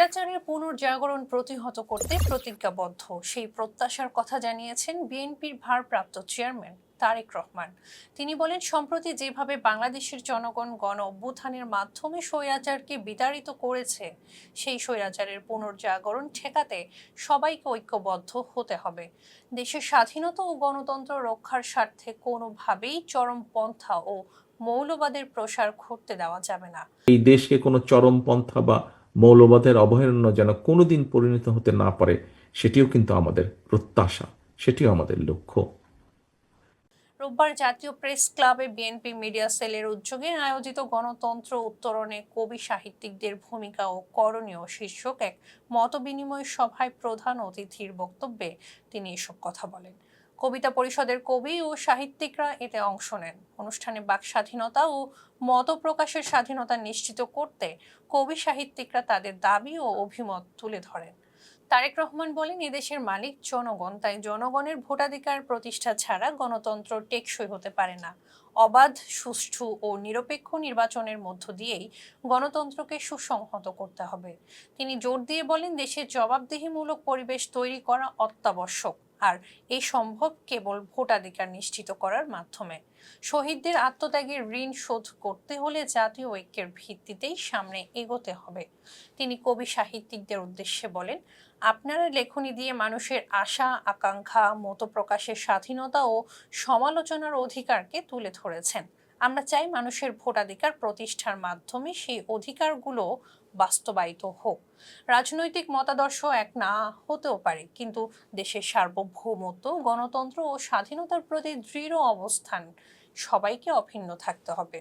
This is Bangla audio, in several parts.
স্বৈরাচারের পুনর্জাগরণ প্রতিহত করতে প্রতিজ্ঞাবদ্ধ। সেই প্রত্যাশার কথা জানিয়েছেন বিএনপির ভারপ্রাপ্ত চেয়ারম্যান তারেক রহমান। তিনি বলেন, সম্প্রতি যেভাবে বাংলাদেশের জনগণ গণ অভ্যুত্থানের মাধ্যমে স্বৈরাচারকে বিতাড়িত করেছে, সেই স্বৈরাচারের পুনর্জাগরণ ঠেকাতে সবাইকে ঐক্যবদ্ধ হতে হবে। দেশের স্বাধীনতা ও গণতন্ত্র রক্ষার স্বার্থে কোনোভাবেই চরমপন্থা ও মৌলবাদের প্রসার ঘটতে দেওয়া যাবে না। এই দেশকে কোনো চরমপন্থা বা মৌলবাদের অভয়ারণ্য যেন কোনোদিন পরিণত হতে না পারে, সেটিও কিন্তু আমাদের প্রত্যাশা, সেটিও আমাদের লক্ষ্য। রোববার জাতীয় প্রেস ক্লাবে বিএনপি মিডিয়া সেলের উদ্যোগে আয়োজিত গণতন্ত্র উত্তরণে কবি সাহিত্যিকদের ভূমিকা ও করণীয় শীর্ষক এক মতবিনিময় সভায় প্রধান অতিথির বক্তব্যে তিনি এসব কথা বলেন। কবিতা পরিষদের কবি ও সাহিত্যিকরা এতে অংশ নেন। অনুষ্ঠানে বাক স্বাধীনতা ও মত প্রকাশের স্বাধীনতা নিশ্চিত করতে কবি সাহিত্যিকরা তাদের দাবি ও অভিমত তুলে ধরেন। তারেক রহমান বলেন, এদেশের মালিক জনগণ, তাই জনগণের ভোটাধিকার প্রতিষ্ঠা ছাড়া গণতন্ত্র টেকসই হতে পারে না। অবাধ, সুষ্ঠু ও নিরপেক্ষ নির্বাচনের মধ্য দিয়েই গণতন্ত্রকে সুসংহত করতে হবে। তিনি জোর দিয়ে বলেন, দেশের জবাবদিহিমূলক পরিবেশ তৈরি করা অত্যাবশ্যক। আর এই সম্ভব কেবল ভোটাধিকার নিশ্চিত করার মাধ্যমে। শহীদদের আত্মত্যাগের ঋণ শোধ করতে হলে জাতীয় ঐক্যের ভিত্তিতেই সামনে এগোতে হবে। তিনি কবি সাহিত্যিকদের উদ্দেশ্যে বলেন, আপনারা লেখনী দিয়ে মানুষের আশা, আকাঙ্ক্ষা মত প্রকাশের স্বাধীনতা ও সমালোচনার অধিকারকে তুলে ধরেছেন। আমরা চাই মানুষের ভোটাধিকার প্রতিষ্ঠার মাধ্যমে সেই অধিকারগুলো বাস্তবায়িত হোক। রাজনৈতিক মতাদর্শ এক না হতেও পারে, কিন্তু দেশের সার্বভৌমত্ব, গণতন্ত্র ও স্বাধীনতার প্রতি দৃঢ় অবস্থান সবাইকে অভিন্ন থাকতে হবে।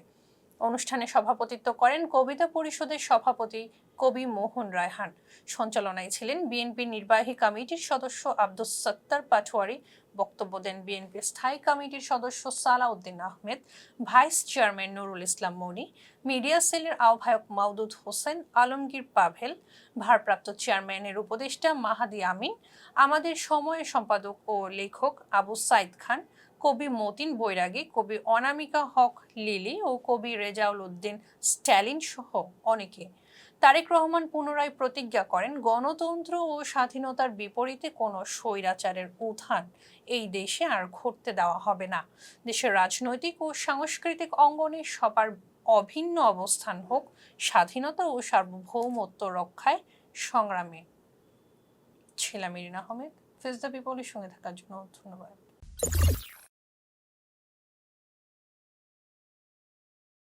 অনুষ্ঠানে সভাপতিত্ব করেন কবিতা পরিষদের সভাপতি কবি মোহন রায়হান। সঞ্চালনায় ছিলেন বিএনপি নির্বাহী কমিটির সদস্য আব্দুস সত্তার পাটোয়ারি, বক্তব্য দেন বিএনপি স্থায়ী কমিটির সদস্য Salahuddin Ahmed, vice chairman Nurul Islam Moni, media সেলের আহ্বায়ক মাউদুদ হোসেন, আলমগীর পাভেল, ভারপ্রাপ্ত চেয়ারম্যানের উপদেষ্টা মাহাদি আমিন, আমাদের সময়ের সম্পাদক ও লেখক আবু সাইদ খান কবি মতিন বৈরাগী, কবি অনামিকা হক লিলি ও কবি রেজাউল উদ্দিন স্ট্যালিন সহ অনেকে। তারেক রহমান পুনরায় প্রতিজ্ঞা করেন, গণতন্ত্র ও স্বাধীনতার বিপরীতে কোনো স্বৈরাচারের উত্থান এই দেশে আর ঘটতে দেওয়া হবে না। দেশের রাজনৈতিক ও সাংস্কৃতিক অঙ্গনে সবার অভিন্ন অবস্থান হোক, স্বাধীনতা ও সার্বভৌমত্ব রক্ষায় সংগ্রামে। ছিলাম ইরিন আহমেদ ফেস দ্য পিপলের সঙ্গে থাকার জন্য ধন্যবাদ।